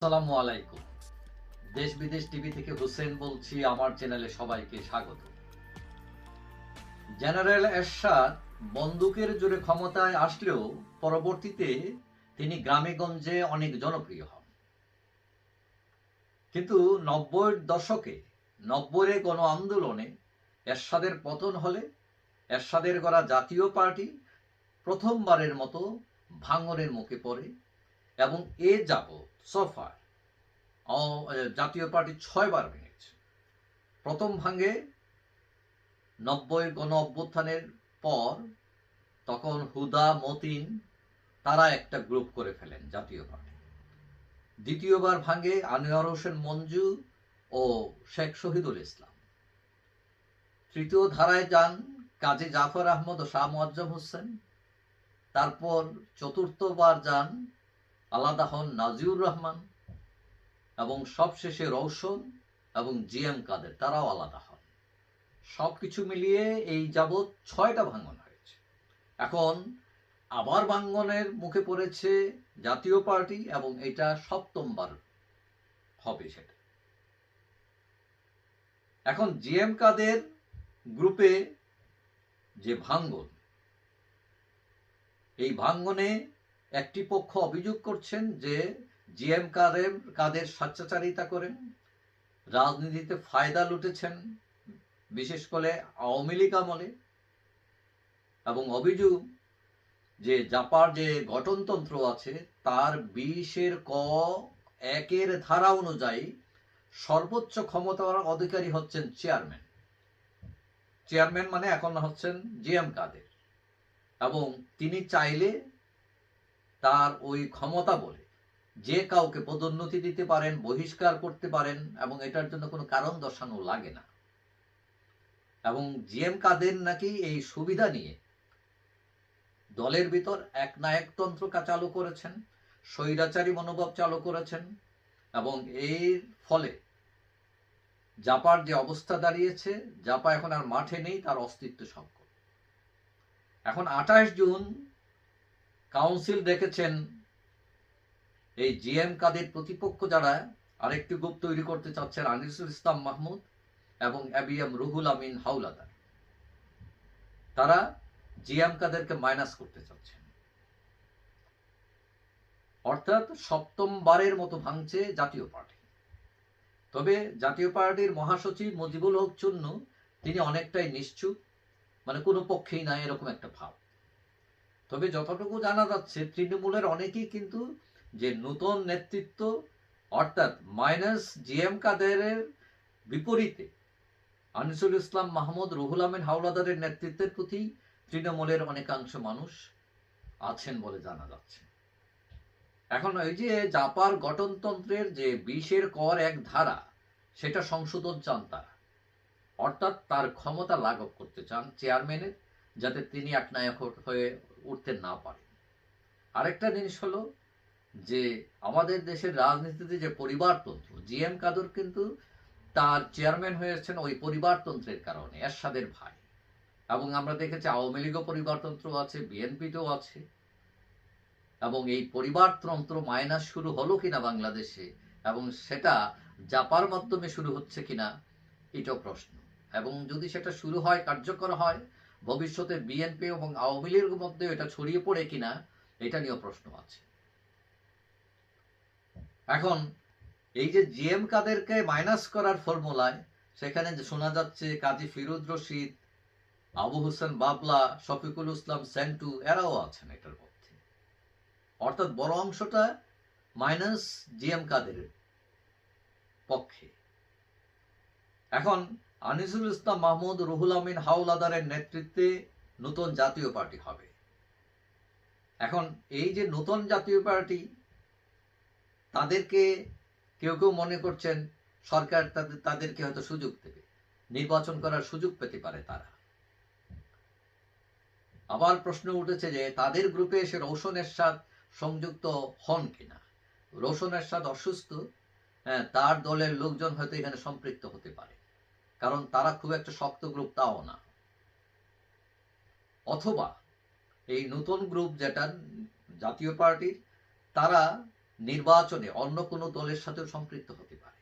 আসসালামু আলাইকুম। দেশ বিদেশ টিভি থেকে হোসেন বলছি, আমার চ্যানেলে সবাইকে স্বাগত। জেনারেল এরশাদ বন্দুকের জোরে ক্ষমতায় আসলেও পরবর্তীতে তিনি গ্রামে গঞ্জে অনেক জনপ্রিয় হন। কিন্তু নব্বই দশকে নব্বইয়ের গণ আন্দোলনে এরশাদের পতন হলে এরশাদের গড়া জাতীয় পার্টি প্রথমবারের মতো ভাঙনের মুখে পড়ে। এবং এ যাবৎ সফার জাতীয় পার্টি ছয়বার ভেঙেছে। প্রথম ভাঙে নব্বই গণ অভ্যুত্থানের পর তখন হুদা, মতিন তারা একটা গ্রুপ করে ফেলেন জাতীয় পার্টি। দ্বিতীয়বার ভাঙে আনোয়ার হোসেন মঞ্জু ও শেখ শহীদুল ইসলাম। তৃতীয় ধারায় যান কাজী জাফর আহমদ ও শাহ মোয়াজ্জম হোসেন। তারপর চতুর্থবার যান আলাদা হন নাজিউর রহমান এবং সবশেষে রৌশন এবং জি এম কাদের, তারাও আলাদা হন। সব কিছু মিলিয়ে এই যাবৎ ছয়টা ভাঙন হয়েছে। এখন আবার ভাঙ্গনের মুখে পড়েছে জাতীয় পার্টি এবং এটা সপ্তমবার হবে সেটা। এখন জি এম কাদের গ্রুপে যে ভাঙ্গন এই ভাঙ্গনে একটি পক্ষ অভিযোগ করছেন যে জিএম কাদের কাদের স্বেচ্ছাচারিতা করেন রাজনীতিতে ফায়দা লুটেছেন, বিশেষ করে আওয়ামী লীগ আমলে। এবং অভিযোগ যে জাপার যে গঠনতন্ত্র আছে, তার বিশের ক একের ধারা অনুযায়ী সর্বোচ্চ ক্ষমতার অধিকারী হচ্ছেন চেয়ারম্যান। চেয়ারম্যান মানে এখন হচ্ছেন জিএম কাদের। এবং তিনি চাইলে তার ওই ক্ষমতা বলে। যে কাউকে পদোন্নতি দিতে পারেন, বহিষ্কার করতে পারেন এবং এটার জন্য কোনো কারণ দর্শানো লাগে না। এবং জিএম কাদের নাকি এই সুবিধা নিয়ে দলের ভিতর এক নায়কতন্ত্র চালু করেছেন, স্বৈরাচারী মনোভাব চালু করেছেন এবং এর ফলে জাপার যে অবস্থা দাঁড়িয়েছে, জাপা এখন আর মাঠে নেই, তার অস্তিত্ব সংকট। এখন আঠাশ জুন কাউন্সিল দেখেছেন এই জিএম কাদের প্রতিপক্ষ যারা, আরেকটি গ্রুপ তৈরি করতে চাচ্ছেন আনিসুল ইসলাম মাহমুদ এবং এবিএম রুহুল আমিন হাউলাদার তারা জিএম কাদেরকে মাইনাস করতে চাচ্ছেন। অর্থাৎ সপ্তমবারের মতো ভাঙছে জাতীয় পার্টি। তবে জাতীয় পার্টির মহাসচিব মুজিবুল হক চুন্নু, তিনি অনেকটাই নিশ্চুপ মানে কোনো পক্ষেই নাই, এরকম একটা ভাব। তবে যতটুকু জানা যাচ্ছে, তৃণমূলের অনেকেই কিন্তু যে নতুন নেতৃত্ব, অর্থাৎ মাইনাস জিএম কাদেরের বিপরীতে আনিসুল ইসলাম মাহমুদ, রুহুল আমিন হাওলাদারের নেতৃত্বের প্রতি তৃণমূলের অনেকাংশ মানুষ আছেন বলে জানা যাচ্ছে। এখন এই যে জাপার গঠনতন্ত্রের যে বিশের কর এক ধারা, সেটা সংশোধন চান তারা। অর্থাৎ তার ক্ষমতা লাঘব করতে চান চেয়ারম্যানের, যাতে তিনি এক নায়ক হয়ে উঠতে না পারেন আরেকটা জিনিস হলো যে, আমাদের দেশের রাজনীতিতে যে পরিবারতন্ত্র জিএম কাদর কিন্তু তার চেয়ারম্যান হয়েছেন ওই পরিবারতন্ত্রের কারণে, এরশাদের ভাই। এবং আমরা দেখেছি আওয়ামী লীগও পরিবারতন্ত্র আছে, বিএনপিতেও আছে। এবং এই পরিবারতন্ত্র মাইনাস শুরু হলো কিনা বাংলাদেশে, এবং সেটা জাপার মাধ্যমে শুরু হচ্ছে কিনা, এটাও প্রশ্ন। এবং যদি সেটা শুরু হয়, কার্যকর হয় ভবিষ্যতে বিএনপি এবং আওয়ামী লীগের মধ্যে এটা ছড়িয়ে পড়ে কিনা, এটা নিয়েও প্রশ্ন আছে। এখন, এই যে জিএম কাদেরকে মাইনাস করার ফর্মুলায় সেখানে শোনা যাচ্ছে কাজী ফিরোজ রশিদ, আবু হোসেন বাবলা, শফিকুল ইসলাম, সেন্টু, এরাও আছেন এটার মধ্যে। অর্থাৎ বড় অংশটা মাইনাস জিএম কাদের পক্ষে। এখন আনিসুল ইসলাম মাহমুদ রুহুল আমিন হাওলাদারের নেতৃত্বে নতুন জাতীয় পার্টি হবে। এখন এই যে নতুন জাতীয় পার্টি, তাদেরকে কেউ কেউ মনে করছেন সরকার তাদের, তাদেরকে হয়তো সুযোগ দেবে, নির্বাচন করার সুযোগ পেতে পারে তারা। আবার প্রশ্ন উঠেছে যে তাদের গ্রুপে এসে রৌশন এরশাদ সংযুক্ত হন কিনা? রৌশন এরশাদ অসুস্থ হ্যাঁ তার দলের লোকজন হয়তো এখানে সম্পৃক্ত হতে পারে। কারণ তারা খুব একটা শক্ত গ্রুপ তাও না। অথবা এই নতুন গ্রুপ যেটা জাতীয় পার্টির, তারা নির্বাচনে অন্য কোনো দলের সাথেও সম্পৃক্ত হতে পারে।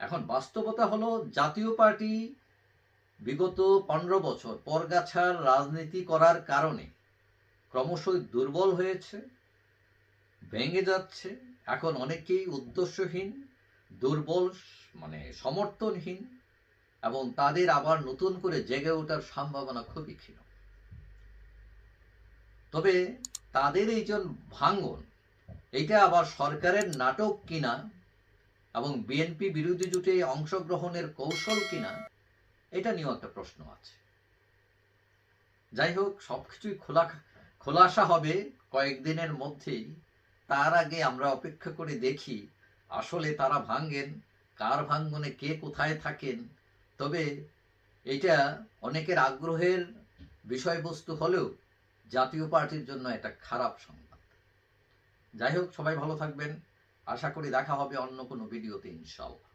এখন বাস্তবতা হলো জাতীয় পার্টি বিগত পনেরো বছর পরগাছার রাজনীতি করার কারণে ক্রমশই দুর্বল হয়েছে, ভেঙে যাচ্ছে, এখন অনেকেই উদ্দেশ্যহীন দুর্বল মানে সমর্থনহীন এবং তাদের আবার নতুন করে জেগে ওঠার সম্ভাবনা খুবই ক্ষীণ। তবে তাদের এই যে ভাঙন, এইটা আবার সরকারের নাটক কিনা এবং বিএনপি বিরোধী জোটে অংশগ্রহণের কৌশল কিনা, এটা নিয়েও একটা প্রশ্ন আছে। যাই হোক সবকিছুই খোলা, খোলাসা হবে কয়েকদিনের মধ্যেই। তার আগে আমরা অপেক্ষা করে দেখি আসলে তারা ভাঙ্গেন কার ভাঙ্গনে কে কোথায় থাকেন? তবে এটা অনেকের আগ্রহের বিষয়বস্তু হলেও জাতীয় পার্টির জন্য এটা খারাপ সংবাদ। যাই হোক, সবাই ভালো থাকবেন। আশা করি দেখা হবে অন্য কোনো ভিডিওতে ইনশাল্লাহ